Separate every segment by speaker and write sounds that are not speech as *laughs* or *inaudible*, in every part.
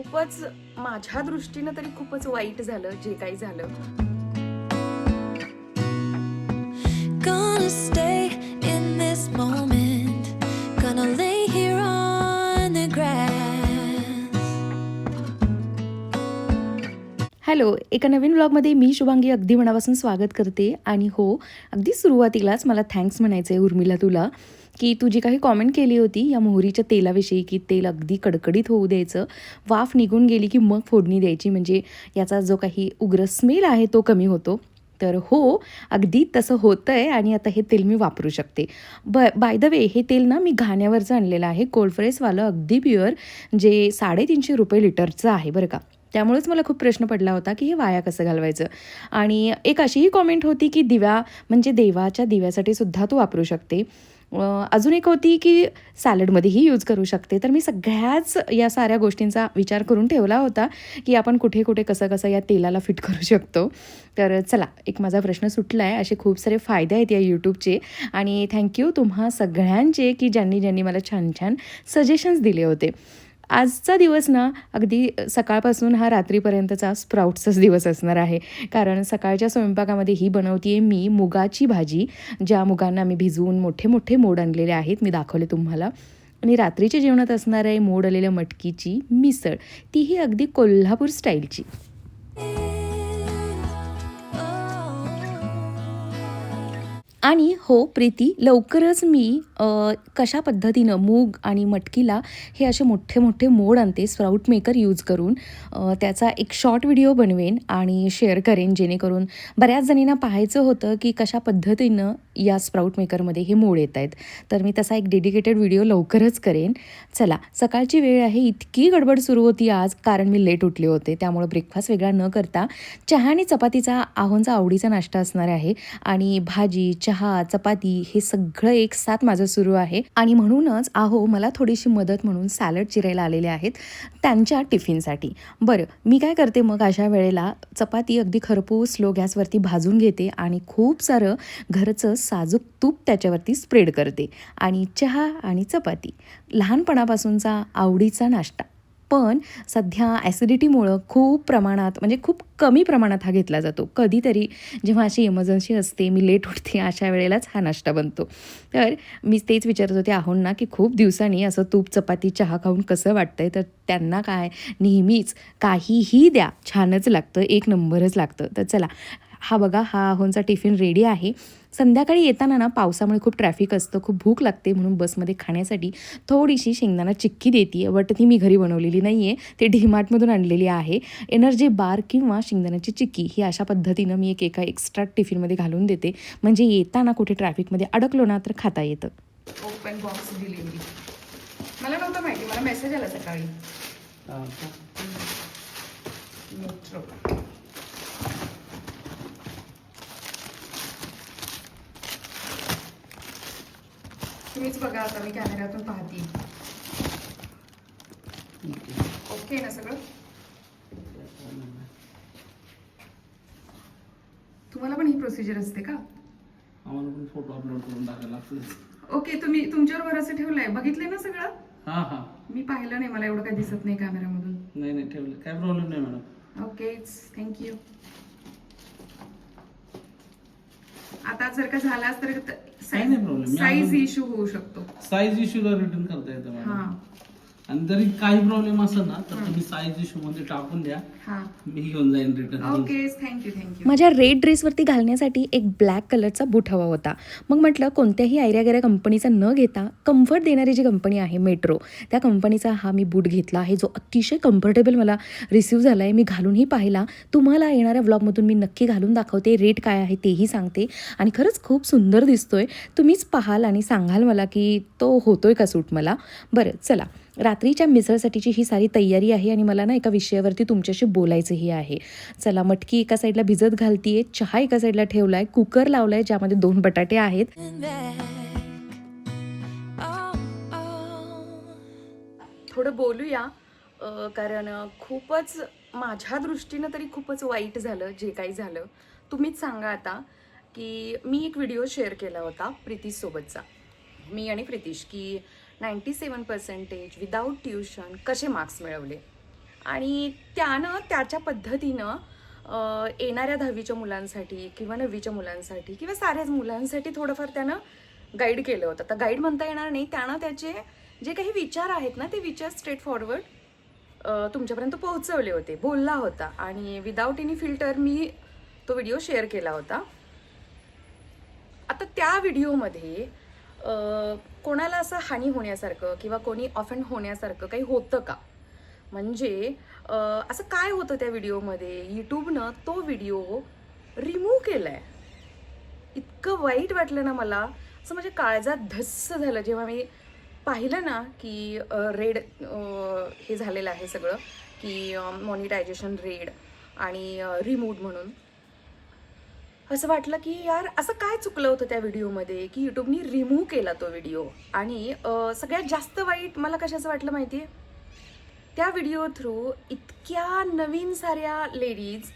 Speaker 1: खूपच माझ्या दृष्टीनं तरी खूपच वाईट झालं जे काही झालं.
Speaker 2: हॅलो एका नवीन ब्लॉगमध्ये मी शुभांगी अगदी मनापासून स्वागत करते. आणि हो अगदी सुरुवातीलाच मला थँक्स म्हणायचं आहे उर्मिला तुला. की तू जी काही कॉमेंट केली होती या मोहरीच्या तेलाविषयी की तेल अगदी कडकडीत होऊ द्यायचं वाफ निघून गेली की मग फोडणी द्यायची म्हणजे याचा जो काही उग्र स्मेल आहे तो कमी होतो. तर हो अगदी तसं होतं आहे आणि आता हे तेल मी वापरू शकते. ब बाय द वे हे तेल ना मी घाण्यावरचं आणलेलं आहे. कोल्ड फ्रेसवालं अगदी प्युअर जे साडेतीनशे रुपये लिटरचं आहे बरं का. त्यामुळेच मला खूप प्रश्न पडला होता की हे वाया कसं घालवायचं? आणि एक अशीही कॉमेंट होती की दिव्या म्हणजे देवाच्या दिव्यासाठी सुद्धा तू वापरू शकते. अजून एक होती की सॅलडमध्येही यूज करू शकते. तर मी सगळ्याच या साऱ्या गोष्टींचा विचार करून ठेवला होता की आपण कुठे कुठे कसं कसं या तेलाला फिट करू शकतो. तर चला एक माझा प्रश्न सुटला आहे असे खूप सारे फायदे आहेत या यूट्यूबचे आणि थँक्यू तुम्हा सगळ्यांचे की ज्यांनी ज्यांनी मला छान छान सजेशन्स दिले होते. आजचा दिवस ना अगदी सकाळपासून हा रात्रीपर्यंतचा स्प्राउट्सचाच दिवस असणार आहे. कारण सकाळच्या स्वयंपाकामध्ये ही बनवते मी मुगाची भाजी ज्या मुगांना मी भिजवून मोठे मोठे मोड आणलेले आहेत मी दाखवले तुम्हाला. आणि रात्रीच्या जेवणात असणार आहे मोड आलेल्या मटकीची मिसळ तीही अगदी कोल्हापूर स्टाईलची. आणि हो प्रीती लवकरच मी कशा पद्धतीनं मूग आणि मटकीला हे असे मोठे मोठे मोड आणते स्प्राऊट मेकर यूज करून त्याचा एक शॉर्ट व्हिडिओ बनवेन आणि शेअर करेन जेणेकरून बऱ्याच जणींना पाहायचं होतं की कशा पद्धतीनं या स्प्राऊट मेकरमध्ये हे मोड येत आहेत. तर मी तसा एक डेडिकेटेड व्हिडिओ लवकरच करेन. चला सकाळची वेळ आहे इतकी गडबड सुरू होती आज कारण मी लेट उठले होते त्यामुळे ब्रेकफास्ट वेगळा न करता चहा आणि चपातीचा आहोंचा आवडीचा नाश्ता असणार आहे. आणि भाजी चहा चपाती हे सगळं एक साथ माझं सुरू आहे. आणि म्हणूनच आहो मला थोडीशी मदत म्हणून सॅलड चिरायला आलेले आहेत त्यांच्या टिफिनसाठी. बरं मी काय करते मग अशा वेळेला? चपाती अगदी खरपूस स्लो गॅसवरती भाजून घेते आणि खूप सारं घरचं साजूक तूप त्याच्यावरती स्प्रेड करते आणि चहा आणि चपाती. लहानपणापासूनचा आवडीचा नाश्ता. पण सध्या ॲसिडिटीमुळं खूप प्रमाणात म्हणजे खूप कमी प्रमाणात हा घेतला जातो. कधीतरी जेव्हा अशी इमर्जन्सी असते मी लेट उठते अशा वेळेलाच हा नाश्ता बनतो. तर मी तेच विचारत होते आहोंना की खूप दिवसांनी असं तूप चपाती चहा खाऊन कसं वाटतंय? तर त्यांना काय नेहमीच काहीही द्या छानच लागतं एक नंबरच लागतं. तर चला हा बघा हा आहोंचा टिफिन रेडी आहे. संध्याकाळी येताना ना पावसामुळे खूप ट्रॅफिक असतं खूप भूक लागते म्हणून बसमध्ये खाण्यासाठी थोडीशी शेंगदाणा चिक्की देते बट ती मी घरी बनवलेली नाही आहे ते डीमार्टमधून आणलेली आहे. एनर्जी बार किंवा शेंगदाण्याची चिक्की ही अशा पद्धतीनं मी एक एका एक्स्ट्रा टिफिनमध्ये घालून देते. म्हणजे येताना कुठे ट्रॅफिकमध्ये अडकलो ना तर खाता येतं.
Speaker 1: ओपन बॉक्स डिलिव्हरी मला नव्हतं माहिती. मला मेसेज आला सकाळी. तुम्हीच बघा आता मी कॅमेऱ्यातून पाहते. ओके ना सगळं? तुम्हाला पण ही प्रोसिजर असते का?
Speaker 3: आम्हाला पण फोटो अपलोड करून टाकायला लागतो
Speaker 1: ओके तुम्ही तुमच्यावर भरोसा ठेवलाय? बघितले ना सगळं?
Speaker 3: हा हा.
Speaker 1: मी पाहिलं नाही मला एवढं काही दिसत नाही कॅमेऱ्यामधून.
Speaker 3: नाही नाही ठेवलं. काय प्रॉब्लेम नाही मॅडम.
Speaker 1: ओके थँक्यू आता जर का झालाच तर
Speaker 3: काही नाही problem. मी
Speaker 1: साईज इश्यू होऊ शकतो
Speaker 3: साईज इश्यूला रिटर्न करता येतं
Speaker 1: हा
Speaker 3: मॅडम आणि जरी काही प्रॉब्लेम असेल ना तर तुम्ही साईज इश्यू मध्ये टाकून द्या.
Speaker 1: हा.
Speaker 3: मी घेऊन जाईन return
Speaker 1: okay thank you thank you
Speaker 2: माझ्या रेड ड्रेसवरती घालण्यासाठी एक ब्लॅक कलरचा बूट हवा होता. मग म्हटलं कोणत्याही आयऱ्यागेऱ्या कंपनीचा न घेता कम्फर्ट देणारी जी कंपनी आहे मेट्रो त्या कंपनीचा हा मी बूट घेतला आहे जो अतिशय कम्फर्टेबल मला रिसीव झाला आहे मी घालूनही पाहिला. तुम्हाला येणाऱ्या व्लॉगमधून मी नक्की घालून दाखवते. रेट काय आहे तेही सांगते. आणि खरंच खूप सुंदर दिसतोय. तुम्हीच पाहाल आणि सांगाल मला की तो होतोय का सूट मला. बरं चला. रात्रीच्या मिसळसाठीची ही सारी तयारी आहे आणि मला ना एका विषयावरती तुमच्याशी बोलायचंही आहे. चला मटकी एका साईडला भिजत घालतीये चहा एका साईडला ठेवलाय कुकर लावलाय ज्यामध्ये दोन बटाटे आहेत.
Speaker 1: थोडं बोलूया कारण खूपच माझ्या दृष्टीनं तरी खूपच वाईट झालं जे काही झालं. तुम्हीच सांगा आता की मी एक व्हिडिओ शेअर केला होता प्रितीसोबतचा. मी आणि प्रितीश की ninety seven percentage without tuition कसे मार्क्स मिळवले? आणि त्यानं त्याच्या पद्धतीनं येणाऱ्या दहावीच्या मुलांसाठी किंवा नववीच्या मुलांसाठी किंवा साऱ्याच मुलांसाठी थोडंफार त्यानं गाईड केलं होतं. तर गाईड म्हणता येणार नाही. त्यानं त्याचे जे काही विचार आहेत ना ते विचार स्ट्रेट फॉरवर्ड तुमच्यापर्यंत पोहोचवले होते. बोलला होता. आणि विदाऊट एनी फिल्टर मी तो व्हिडिओ शेअर केला होता. आता त्या व्हिडिओमध्ये कोणाला असं हानी होण्यासारखं किंवा कोणी ऑफेंड होण्यासारखं काही होतं का? म्हणजे असं काय होतं त्या व्हिडिओमध्ये? यूट्यूबनं तो व्हिडिओ रिमूव्ह केलाय. इतकं वाईट वाटलं ना मला. असं माझ्या काळजात धस्स झालं. जेव्हा मी पाहिलं ना की रेड हे झालेलं आहे सगळं की मॉनिटायझेशन रेड आणि रिमूव्ह म्हणून. असं वाटलं की यार असं काय चुकलं होतं त्या व्हिडिओमध्ये की यूट्यूबनी रिमूव्ह केला तो व्हिडिओ? आणि सगळ्यात जास्त वाईट मला कशाचं वाटलं माहिती आहे त्या व्हिडिओ थ्रू इतक्या नवीन साऱ्या लेडीज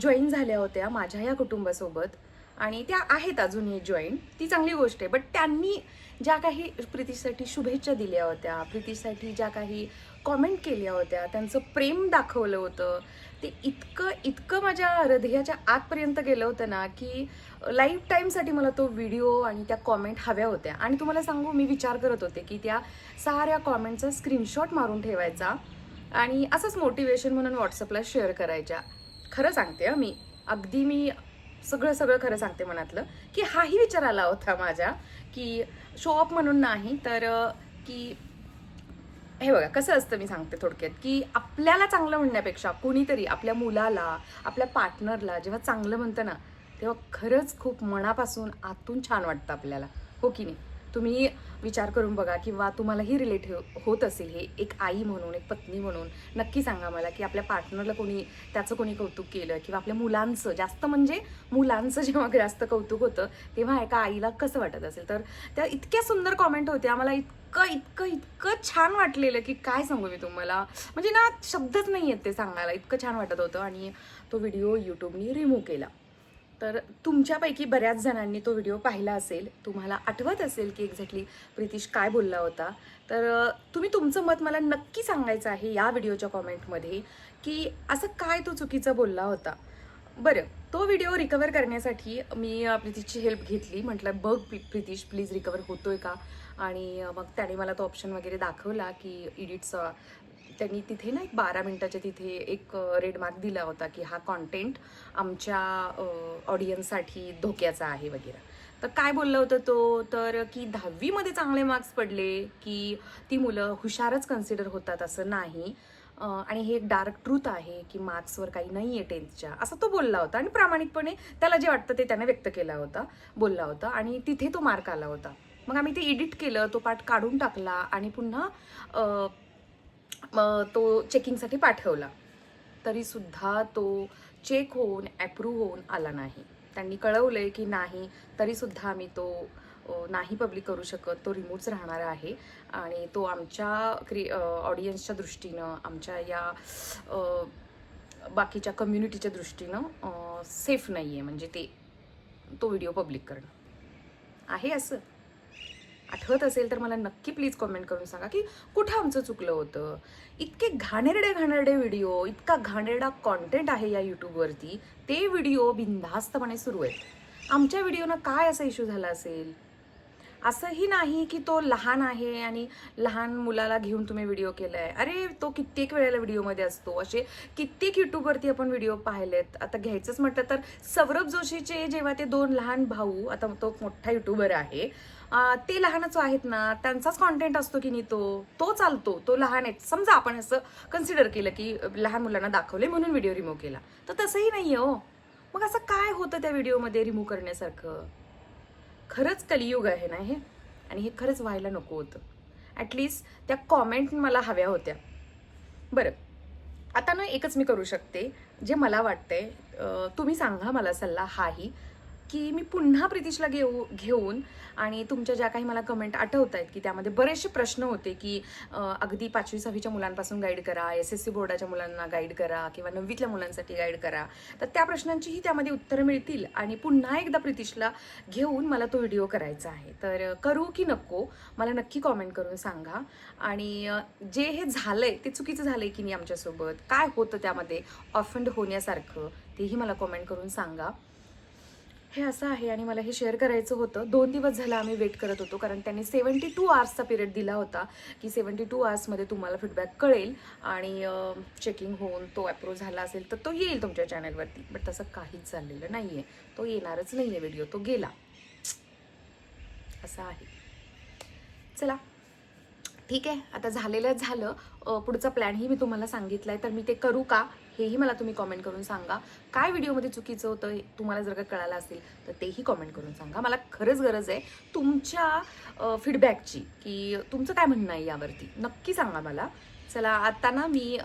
Speaker 1: जॉईन झाल्या होत्या माझ्या या कुटुंबासोबत. आणि त्या आहेत अजूनही जॉईन ती चांगली गोष्ट आहे. बट त्यांनी ज्या काही प्रीतीसाठी शुभेच्छा दिल्या होत्या प्रीतीसाठी ज्या काही कॉमेंट केल्या होत्या. त्यांचं प्रेम दाखवलं होतं. ते इतकं इतकं माझ्या हृदयाच्या आतपर्यंत गेलं होतं ना की लाईफ टाईमसाठी मला तो व्हिडिओ आणि त्या कॉमेंट हव्या होत्या. आणि तुम्हाला सांगू मी विचार करत होते की त्या साऱ्या कॉमेंटचा स्क्रीनशॉट मारून ठेवायचा आणि असंच मोटिवेशन म्हणून व्हॉट्सअपला शेअर करायच्या. खरं सांगते हं मी. अगदी मी सगळं सगळं खरं सांगते मनातलं. की हाही विचार आला होता माझ्या की शो अप म्हणून नाही तर की हे बघा कसं असतं मी सांगते थोडक्यात की आपल्याला चांगलं म्हणण्यापेक्षा कुणीतरी आपल्या मुलाला आपल्या पार्टनरला जेव्हा चांगलं म्हणतं ना तेव्हा खरंच खूप मनापासून आतून छान वाटतं आपल्याला. हो की नाही? तुम्ही विचार करून बघा किंवा तुम्हालाही रिलेट हो-, होत असेल हे एक आई म्हणून एक पत्नी म्हणून नक्की सांगा मला की आपल्या पार्टनरला कोणी त्याचं कोणी कौतुक केलं किंवा आपल्या मुलांचं जास्त म्हणजे मुलांचं जेव्हा जास्त कौतुक होतं तेव्हा एका आईला कसं वाटत असेल? तर त्या इतक्या सुंदर कॉमेंट होत्या मला इतकं इतकं इतकं छान वाटलेलं की काय सांगू मी तुम्हाला? म्हणजे ना शब्दच नाही आहेत ते सांगायला. इतकं छान वाटत होतं आणि तो व्हिडिओ यूट्यूबनी रिमूव्ह केला. तर तुमच्यापैकी बऱ्याच जणांनी तो व्हिडिओ पाहिला असेल तुम्हाला आठवत असेल की एक्झॅक्टली प्रितिश काय बोलला होता? तर तुम्ही तुमचं मत मला नक्की सांगायचं आहे या व्हिडिओच्या कॉमेंटमध्ये की असं काय तो चुकीचं बोलला होता? बरं तो व्हिडिओ रिकवर करण्यासाठी मी अ, प्रितीशची हेल्प घेतली. म्हटलं बघ प्रि- प्रितीश प्लीज रिकवर होतोय का? आणि मग त्याने मला तो ऑप्शन वगैरे दाखवला की इडिटचा त्यांनी तिथे ना एक बारा मिनटाच्या तिथे एक रेड मार्क दिला होता की हा कॉन्टेंट आमच्या ऑडियन्ससाठी धोक्याचा आहे वगैरे. तर काय बोललं होतं तो? तर की दहावीमध्ये चांगले मार्क्स पडले की ती मुलं हुशारच कन्सिडर होतात असं नाही. आणि हे एक डार्क ट्रूथ आहे की मार्क्सवर काही नाही आहे टेन्थच्या असं तो बोलला होता आणि प्रामाणिकपणे त्याला जे वाटतं ते त्याने व्यक्त केला होता बोलला होता आणि तिथे तो मार्क आला होता. मग आम्ही ते एडिट केलं तो पाठ काढून टाकला आणि पुन्हा मग तो चेकिंगसाठी पाठवला. तरीसुद्धा तो चेक होऊन ॲप्रूव्ह होऊन आला नाही. त्यांनी कळवलं की नाही तरीसुद्धा आम्ही तो नाही पब्लिक करू शकत. तो रिमोट्स राहणार आहे आणि तो आमच्या क्रि ऑडियन्सच्या दृष्टीनं आमच्या या बाकीच्या कम्युनिटीच्या दृष्टीनं सेफ नाही आहे म्हणजे ते तो व्हिडिओ पब्लिक करणं. आहे असं? आठवत असेल तर मला नक्की प्लीज कमेंट करून सांगा की कुठं आमचं चुकलं होतं? इतके घाणेरडे घाणेरडे व्हिडिओ इतका घाणेरडा कॉन्टेंट आहे या यूट्यूबवरती ते व्हिडिओ बिनधास्तपणे सुरू आहेत. आमच्या व्हिडिओनं काय असा इश्यू झाला असेल? असंही नाही की तो लहान आहे आणि लहान मुलाला घेऊन तुम्ही व्हिडिओ केलाय. अरे तो कित्येक वेळेला व्हिडिओमध्ये असतो. असे कित्येक यूट्यूबवरती आपण व्हिडिओ पाहिलेत. आता घ्यायचंच म्हटलं तर सौरभ जोशीचे जेव्हा ते दोन लहान भाऊ आता तो मोठा यूट्यूबर आहे ते लहानच आहेत ना त्यांचाच कॉन्टेंट असतो की नाही तो तो चालतो तो लहान आहे. समजा आपण असं कन्सिडर केलं की लहान मुलांना दाखवले म्हणून व्हिडिओ रिमूव्ह केला. तर तसंही नाही हो. मग असं काय होतं त्या व्हिडिओमध्ये रिमूव्ह करण्यासारखं? खरंच कलियुग आहे ना हे? आणि हे खरंच व्हायला नको होतं. ॲटलिस्ट त्या कॉमेंट मला हव्या होत्या. बरं. आता ना एकच मी करू शकते. जे मला वाटतंय तुम्ही सांगा मला सल्ला हाही की मी पुन्हा प्रितिशला घेऊ घेऊन आणि तुमच्या ज्या काही मला कमेंट आठवत आहेत की त्यामध्ये बरेचसे प्रश्न होते की अगदी पाचवी सहावीच्या मुलांपासून गाईड करा एस एस सी बोर्डाच्या मुलांना गाईड करा किंवा नववीतल्या मुलांसाठी गाईड करा. तर त्या प्रश्नांचीही त्यामध्ये उत्तरं मिळतील आणि पुन्हा एकदा प्रितिशला घेऊन मला तो व्हिडिओ करायचा आहे. तर करू की नको मला नक्की कॉमेंट करून सांगा. आणि जे हे झालंय ते चुकीचं झालंय की नाही आमच्यासोबत? काय होतं त्यामध्ये? ऑफेंड होण्यासारखं तेही मला कॉमेंट करून सांगा. हे असं आहे आणि मला हे शेअर करायचं होतं. दोन दिवस झालं आम्ही वेट करत होतो कारण त्यांनी सेवन्टी टू आवर्सचा पिरियड दिला होता की सेवन्टी टू आवर्समध्ये तुम्हाला फीडबॅक कळेल आणि चेकिंग होऊन तो अप्रूव्ह झाला असेल तर तो येईल तुमच्या चॅनलवरती बट तसं काहीच चाललेलं नाही आहे तो येणारच नाही आहे व्हिडिओ तो गेला. असं आहे. चला. ठीक आहे आता झालेलं झालं. पुढचा प्लॅनही मी तुम्हाला सांगितला आहे तर मी ते करू का? हेही मला तुम्ही कॉमेंट करून सांगा. काय व्हिडिओमध्ये चुकीचं होतं तुम्हाला जर का कळालं असेल तर तेही कॉमेंट करून सांगा. मला खरंच गरज आहे तुमच्या फीडबॅकची की तुमचं काय म्हणणं आहे यावरती? नक्की सांगा मला. चला आता ना मी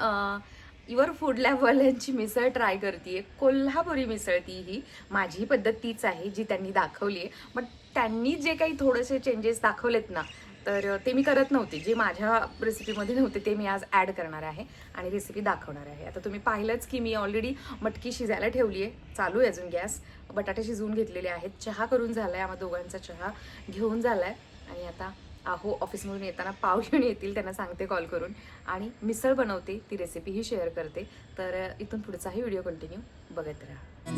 Speaker 1: युअर फूड लॅबवाल्यांची मिसळ ट्राय करते कोल्हापुरी मिसळ ती ही. माझी पद्धत तीच आहे जी त्यांनी दाखवली आहे बट त्यांनी जे काही थोडेसे चेंजेस दाखवलेत ना तर ते मी करत नव्हते. जे माझ्या रेसिपीमध्ये नव्हते ते मी आज ॲड करणार आहे आणि रेसिपी दाखवणार आहे. आता तुम्ही पाहिलंच की मी ऑलरेडी मटकी शिजायला ठेवली आहे. चालू आहे अजून गॅस. बटाटे शिजवून घेतलेले आहेत. चहा करून झाला आहे आम्हा दोघांचा चहा. घेऊन झाला आहे आणि आता अहो ऑफिसमधून येताना पाव *laughs* घेऊन येतील त्यांना सांगते कॉल करून. आणि मिसळ बनवते ती रेसिपी ही शेअर करते. तर इथून पुढचाही व्हिडिओ कंटिन्यू बघत राहा.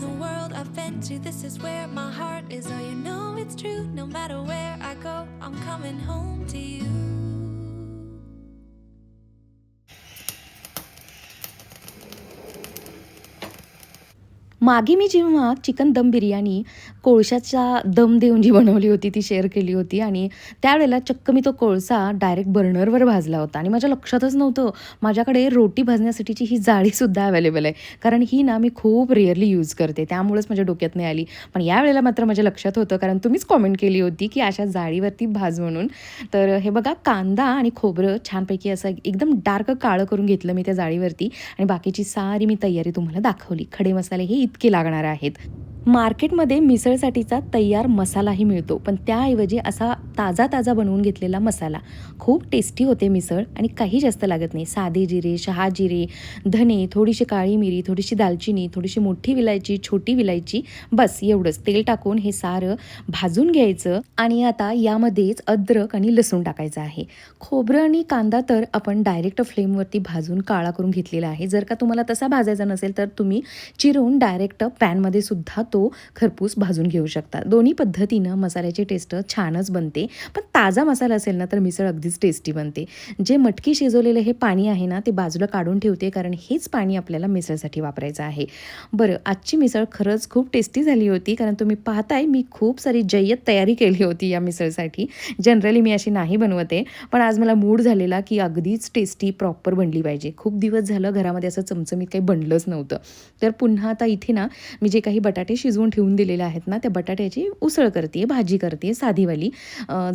Speaker 2: मागे मी जेव्हा चिकन दम बिर्याणी कोळशाचा दम देऊन जी बनवली होती ती शेअर केली होती आणि त्यावेळेला चक्क मी तो कोळसा डायरेक्ट बर्नरवर भाजला होता आणि माझ्या लक्षातच नव्हतं माझ्याकडे रोटी भाजण्यासाठीची ही जाळीसुद्धा अवेलेबल आहे. कारण ही ना मी खूप रेअरली यूज करते त्यामुळेच माझ्या डोक्यात नाही आली. पण यावेळेला मात्र माझ्या लक्षात होतं कारण तुम्हीच कॉमेंट केली होती की अशा जाळीवरती भाज म्हणून. तर हे बघा कांदा आणि खोबरं छानपैकी असं एकदम डार्क काळं करून घेतलं मी त्या जाळीवरती आणि बाकीची सारी मी तयारी तुम्हाला दाखवली. खडे मसाले हे इतके लागणार आहेत. मार्केटमध्ये मिसळसाठीचा तयार मसालाही मिळतो. पण त्याऐवजी असा ताजा ताजा बनवून घेतलेला मसाला खूप टेस्टी होते मिसळ आणि काही जास्त लागत नाही. साधे जिरे शहा जिरे धने थोडीशी काळी मिरी थोडीशी दालचिनी थोडीशी मोठी विलायची छोटी विलायची बस एवढंच. तेल टाकून हे सारं भाजून घ्यायचं आणि आता यामध्येच अद्रक आणि लसूण टाकायचं आहे. खोबरं आणि कांदा तर आपण डायरेक्ट फ्लेमवरती भाजून काळा करून घेतलेला आहे. जर का तुम्हाला तसा भाजायचा नसेल तर तुम्ही चिरून डायरेक्ट पॅनमध्ये सुद्धा तो खरपूस भाजून घेऊ शकता. दोन्ही पद्धतीनं मसाल्याची टेस्ट छानच बनते. पण ताजा मसाला असेल ना तर मिसळ अगदीच टेस्टी बनते. जे मटकी शिजवलेलं हे पाणी आहे ना ते बाजूला काढून ठेवते कारण हेच पाणी आपल्याला मिसळसाठी वापरायचं आहे. बरं आजची मिसळ खरंच खूप टेस्टी झाली होती कारण तुम्ही पाहताय मी खूप सारी जय्यत तयारी केली होती या मिसळसाठी. जनरली मी अशी नाही बनवते पण आज मला मूड झालेला की अगदीच टेस्टी प्रॉपर बनली पाहिजे. खूप दिवस झालं घरामध्ये असं चमचमीत काही बनलंच नव्हतं. तर पुन्हा आता इथे ना मी जे काही बटाटे शिजवून ठेवून दिलेल्या आहेत ना त्या बटाट्याची उसळ करते भाजी करते साधीवाली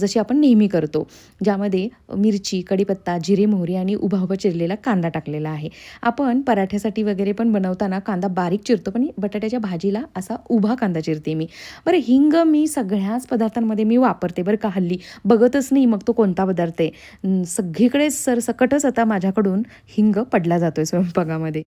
Speaker 2: जशी आपण नेहमी करतो. ज्यामध्ये मिरची कढीपत्ता जिरे मोहरी आणि उभा उभा चिरलेला कांदा टाकलेला आहे. आपण पराठ्यासाठी वगैरे पण बनवताना कांदा बारीक चिरतो पण बटाट्याच्या भाजीला असा उभा कांदा चिरते मी. बरं हिंग मी सगळ्याच पदार्थांमध्ये मी वापरते बरं का हल्ली. बघतच नाही मग तो कोणता पदार्थ आहे. सगळीकडे सगळीकडेच सर सकटच आता माझ्याकडून हिंग पडला जातोय स्वयंपाकामध्ये.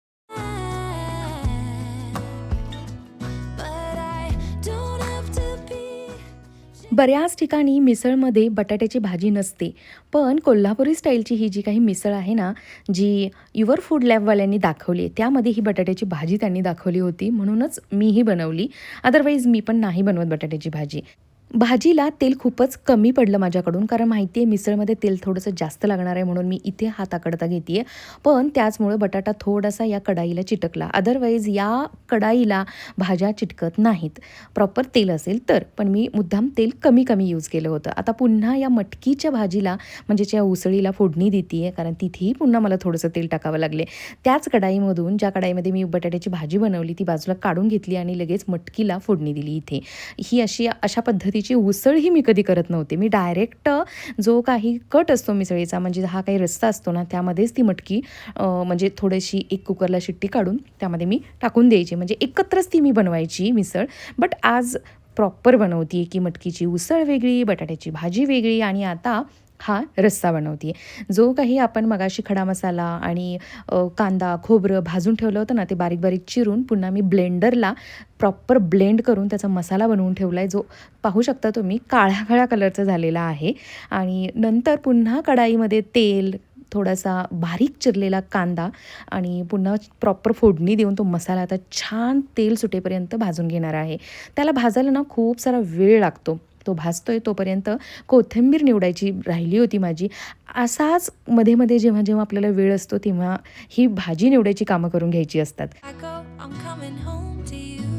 Speaker 2: बऱ्याच ठिकाणी मिसळमध्ये बटाट्याची भाजी नसते पण कोल्हापुरी स्टाईलची ही जी काही मिसळ आहे ना जी युवर फूड लॅबवाल्यांनी दाखवली आहे त्यामध्ये ही बटाट्याची भाजी त्यांनी दाखवली होती म्हणूनच मीही बनवली. अदरवाईज मी पण नाही बनवत बटाट्याची भाजी. भाजीला तेल खूपच कमी पडलं माझ्याकडून कारण माहिती आहे मिसळमध्ये तेल थोडंसं जास्त लागणार आहे म्हणून मी इथे हात आकडता घेते पण त्याचमुळे बटाटा थोडासा या कढाईला चिटकला. अदरवाईज या कढाईला भाज्या चिटकत नाहीत. प्रॉपर तेल असेल तर पण मी मुद्दाम तेल कमी कमी यूज केलं होतं. आता पुन्हा या मटकीच्या भाजीला म्हणजे या उसळीला फोडणी देते आहे कारण तिथेही पुन्हा मला थोडंसं तेल टाकावं लागले. त्याच कढाईमधून ज्या कढाईमध्ये मी बटाट्याची भाजी बनवली ती बाजूला काढून घेतली आणि लगेच मटकीला फोडणी दिली इथे. ही अशी अशा पद्धती उसळ उसळही मी कधी करत नव्हते. मी डायरेक्ट जो काही कट असतो मिसळीचा म्हणजे हा काही रस्ता असतो ना त्यामध्येच ती मटकी म्हणजे थोडीशी एक कुकरला शिट्टी काढून त्यामध्ये मी टाकून द्यायची. म्हणजे एकत्रच ती मी बनवायची मिसळ. बट आज प्रॉपर बनवते की मटकीची उसळ वेगळी बटाट्याची भाजी वेगळी आणि आता हा रस्सा बनवते जो काही आपण मगाशी खडा मसाला आणि कांदा खोबरं भाजून ठेवलं होतं ना ते बारीक बारीक चिरून पुन्हा मी ब्लेंडरला प्रॉपर ब्लेंड करून त्याचा मसाला बनवून ठेवला आहे जो पाहू शकता तुम्ही काळ्या काळ्या कलरचा झालेला आहे. आणि नंतर पुन्हा कढाईमध्ये तेल थोडासा बारीक चिरलेला कांदा आणि पुन्हा प्रॉपर फोडणी देऊन तो मसाला आता छान तेल सुटेपर्यंत भाजून घेणार आहे. त्याला भाजायला ना खूप सारा वेळ लागतो. तो भाजतोय तोपर्यंत कोथिंबीर निवडायची राहिली होती माझी. असाच मध्ये मध्ये जेव्हा जेव्हा आपल्याला वेळ असतो तेव्हा ही भाजी निवडायची कामं करून घ्यायची असतात.
Speaker 4: You.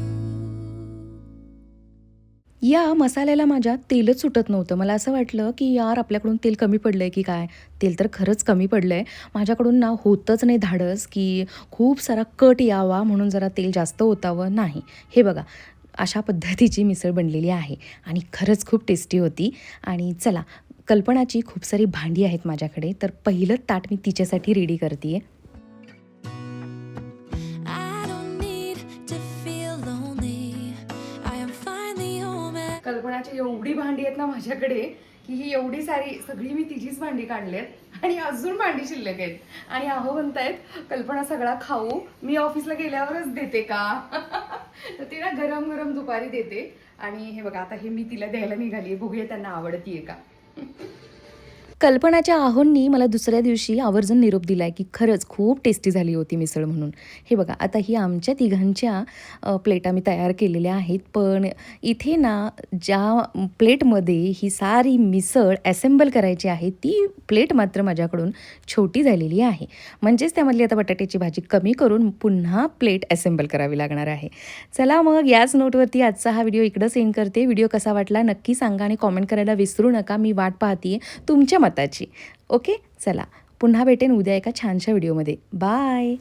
Speaker 2: या मसाल्याला माझ्या तेलच सुटत नव्हतं. मला असं वाटलं की यार आपल्याकडून तेल कमी पडलं आहे की काय? तेल तर खरंच कमी पडलं आहे माझ्याकडून ना होतच नाही धाडस की खूप सारा कट यावा म्हणून जरा तेल जास्त ओतावं नाही. हे बघा अशा पद्धतीची मिसळ बनलेली आहे आणि खरंच खूप टेस्टी होती. आणि चला कल्पनाची खूप सारी भांडी आहेत माझ्याकडे तर पहिलं ताट मी तिच्यासाठी रेडी करते
Speaker 4: I
Speaker 1: कल्पनाची एवढी भांडी आहेत ना माझ्याकडे की ही एवढी सारी सगळी मी तिचीच भांडी काढलेत आणि अजून भांडी शिल्लक आहेत. आणि अहो म्हणतायत कल्पना सगळा खाऊ मी ऑफिसला गेल्यावरच देते का? *laughs* *laughs* तर तिला गरम गरम दुपारी देते. आणि हे बघा आता हे मी तिला द्यायला निघाली बघूया त्यांना आवडतीये का. *laughs*
Speaker 2: कल्पनाच्या आहोंनी मला दुसऱ्या दिवशी आवर्जून निरोप दिला आहे की खरंच खूप टेस्टी झाली होती मिसळ म्हणून. हे बघा आता ही आमच्या तिघांच्या प्लेटा मी तयार केलेल्या आहेत पण इथे ना ज्या प्लेटमध्ये ही सारी मिसळ ॲसेंबल करायची आहे ती प्लेट मात्र माझ्याकडून छोटी झालेली आहे. म्हणजेच त्यामधली आता बटाट्याची भाजी कमी करून पुन्हा प्लेट ॲसेंबल करावी लागणार आहे. चला मग याच नोटवरती आजचा हा व्हिडिओ इकडं सेंड करते. व्हिडिओ कसा वाटला नक्की सांगा आणि कॉमेंट करायला विसरू नका. मी वाट पाहते तुमच्या मताची. ओके? चला पुन्हा भेटेन उद्या एका छानशा व्हिडिओमध्ये. बाय!